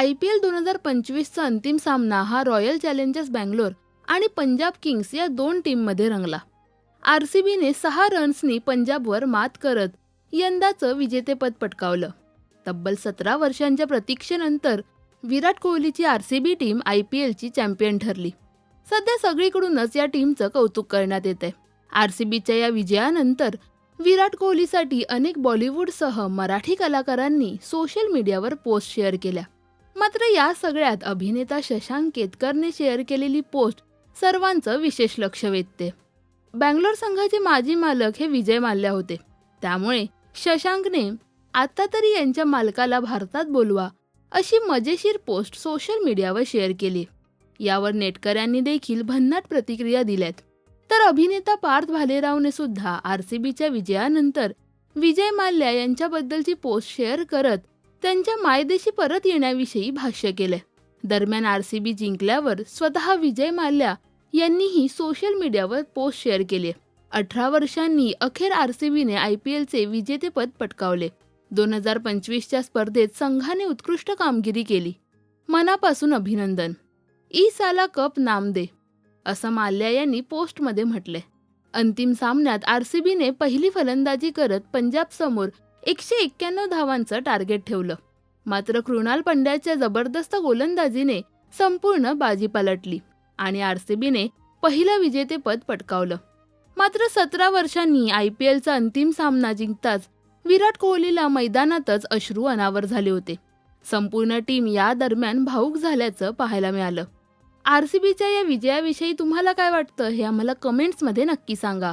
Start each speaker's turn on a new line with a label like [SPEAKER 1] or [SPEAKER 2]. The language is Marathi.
[SPEAKER 1] आय पी एल दोन हजार पंचवीसचा अंतिम सामना हा रॉयल चॅलेंजर्स बँगलोर आणि पंजाब किंग्स या दोन टीममध्ये रंगला. आर सी बीने सहा रन्सनी पंजाबवर मात करत यंदाचं विजेतेपद पटकावलं. तब्बल सतरा वर्षांच्या प्रतीक्षेनंतर विराट कोहलीची R C B team I P एलची champion ठरली. सध्या सगळीकडूनच या टीमचं कौतुक करण्यात येतंय. आर सी बीच्या या विजयानंतर विराट कोहलीसाठी अनेक बॉलिवूडसह मराठी कलाकारांनी सोशल मीडियावर पोस्ट शेअर केल्या. मात्र या सगळ्यात अभिनेता शशांक केतकरने शेअर केलेली पोस्ट सर्वांचं विशेष लक्ष वेधते. बँगलोर संघाचे माजी मालक हे विजय माल्या होते. त्यामुळे शशांकने आता तरी यांच्या मालकाला भारतात बोलवा अशी मजेशीर पोस्ट सोशल मीडियावर शेअर केली. यावर नेटकऱ्यांनी देखील भन्नाट प्रतिक्रिया दिल्यात. तर अभिनेता पार्थ भालेरावने सुद्धा आर सी बीच्या विजयानंतर विजय माल्या यांच्याबद्दलची पोस्ट शेअर करत त्यांच्या मायदेशी परत येण्याविषयी भाष्य केले दरम्यान आरसीबी जिंकल्यावर स्वतः विजय माल्या यांनीही सोशल मीडियावर पोस्ट शेअर केली. अठरा वर्षांनी अखेर आरसीबीने आय पी एलचे विजेतेपद पटकावले. दोन हजार पंचवीसच्या स्पर्धेत संघाने उत्कृष्ट कामगिरी केली. मनापासून अभिनंदन. ई साला कप नाम दे असं माल्या यांनी पोस्टमध्ये म्हटले अंतिम सामन्यात आरसीबीने पहिली फलंदाजी करत पंजाबसमोर एकशे एक्क्याण्णव धावांचं टार्गेट ठेवलं. मात्र कृणाल पंड्याच्या जबरदस्त गोलंदाजीने संपूर्ण बाजी पलटली आणि आरसीबीने पहिलं विजेतेपद पटकावलं. मात्र सतरा वर्षांनी आय पी एलचा अंतिम सामना जिंकताच विराट कोहलीला मैदानातच अश्रू अनावर झाले होते. संपूर्ण टीम या दरम्यान भाऊक झाल्याचं पाहायला मिळालं. आर सी बीच्या या विजयाविषयी तुम्हाला काय वाटतं हे आम्हाला कमेंट्समध्ये नक्की सांगा.